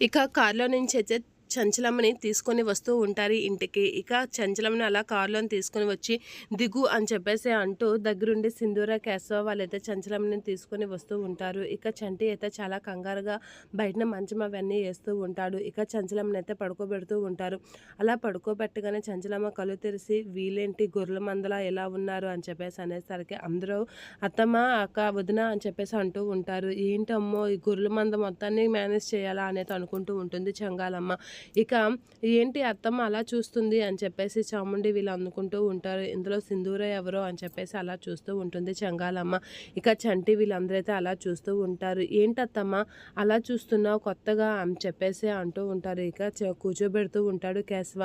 ఇక కారులో నుంచి అయితే చంచలమ్మని తీసుకొని వస్తూ ఉంటారు ఇంటికి. ఇక చంచలమ్మని అలా కారులో తీసుకొని వచ్చి దిగు అని చెప్పేసి అంటూ దగ్గరుండి సింధూర కేశవ వాళ్ళైతే చంచలమ్మని తీసుకొని వస్తూ ఉంటారు. ఇక చంటి అయితే చాలా కంగారుగా బయటన మంచం అవన్నీ వేస్తూ ఉంటాడు. ఇక చంచలమ్మని అయితే పడుకోబెడుతూ ఉంటారు. అలా పడుకోబెట్టగానే చంచలమ్మ కళ్ళు తెరిచి వీలేంటి గొర్రెల మందలా ఎలా ఉన్నారు అని చెప్పేసి అనేసరికి అందరూ అత్తమ్మ అక్క వదిన అని చెప్పేసి అంటూ ఉంటారు. ఏంటమ్మో ఈ గొర్రెల మంద మొత్తాన్ని మేనేజ్ చేయాలా? అనేది అనుకుంటూ ఉంటుంది చంగాలమ్మ. ఇక ఏంటి అత్తమ్మ అలా చూస్తుంది అని చెప్పేసి చాముండి వీళ్ళు అందుకుంటూ ఉంటారు. ఇందులో సింధూర ఎవరో అని చెప్పేసి అలా చూస్తూ ఉంటుంది చంగాలమ్మ. ఇక చంటి వీళ్ళందరైతే అలా చూస్తూ ఉంటారు. ఏంటి అత్తమ్మ అలా చూస్తున్నావు కొత్తగా అని చెప్పేసి అంటూ ఉంటారు. ఇక కూర్చోబెడుతూ ఉంటాడు కేశవ.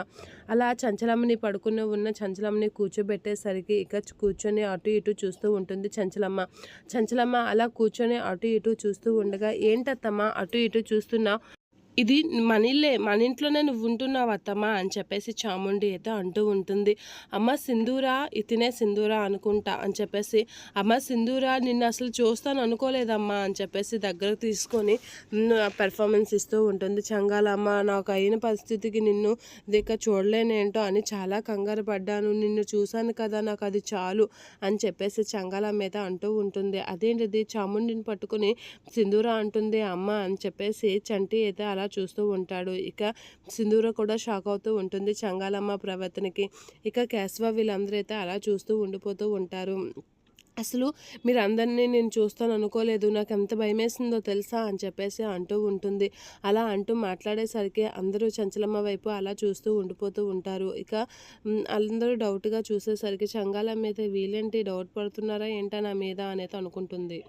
అలా చంచలమ్మని పడుకుని ఉన్న చంచలమ్మని కూర్చోబెట్టేసరికి ఇక కూర్చొని అటు ఇటు చూస్తూ ఉంటుంది చంచలమ్మ. చంచలమ్మ అలా కూర్చొని అటు ఇటు చూస్తూ ఉండగా ఏంటత్తమ్మ అటు ఇటు చూస్తున్నావు? ఇది మనీలే మన ఇంట్లోనే నువ్వు ఉంటున్నావు అత్తమ్మ అని చెప్పేసి చాముండి అయితే అంటూ ఉంటుంది. అమ్మ సింధూరా ఇతనే సింధూరా అనుకుంటా అని చెప్పేసి అమ్మ సింధూరా నిన్ను అసలు చూస్తాను అనుకోలేదమ్మా అని చెప్పేసి దగ్గరకు తీసుకొని పెర్ఫార్మెన్స్ ఇస్తూ ఉంటుంది. చంగాలమ్మ నాకు అయిన పరిస్థితికి నిన్ను దిక్క చూడలేనేంటో అని చాలా కంగారు పడ్డాను. నిన్ను చూశాను కదా నాకు అది చాలు అని చెప్పేసి చంగాలమ్మ అయితే అంటూ ఉంటుంది. అదేంటిది? చాముండిని పట్టుకుని సింధూరా అంటుంది అమ్మ అని చెప్పేసి చంటి అయితే అలా అలా చూస్తూ ఉంటాడు. ఇక సింధూర కూడా షాక్ అవుతూ ఉంటుంది. చంగాలమ్మ ప్రవర్తనకి ఇక కేశవ వీళ్ళందరూ అయితే అలా చూస్తూ ఉండిపోతూ ఉంటారు. అసలు మీరు అందరినీ నేను చూస్తాను అనుకోలేదు. నాకు ఎంత భయమేసిందో తెలుసా అని చెప్పేసి అంటూ ఉంటుంది. అలా అంటూ మాట్లాడేసరికి అందరూ చంచలమ్మ వైపు అలా చూస్తూ ఉండిపోతూ ఉంటారు. ఇక అందరూ డౌట్గా చూసేసరికి చంగాల మీద వీళ్ళేంటి డౌట్ పడుతున్నారా ఏంటా నా మీద అనేది అనుకుంటుంది.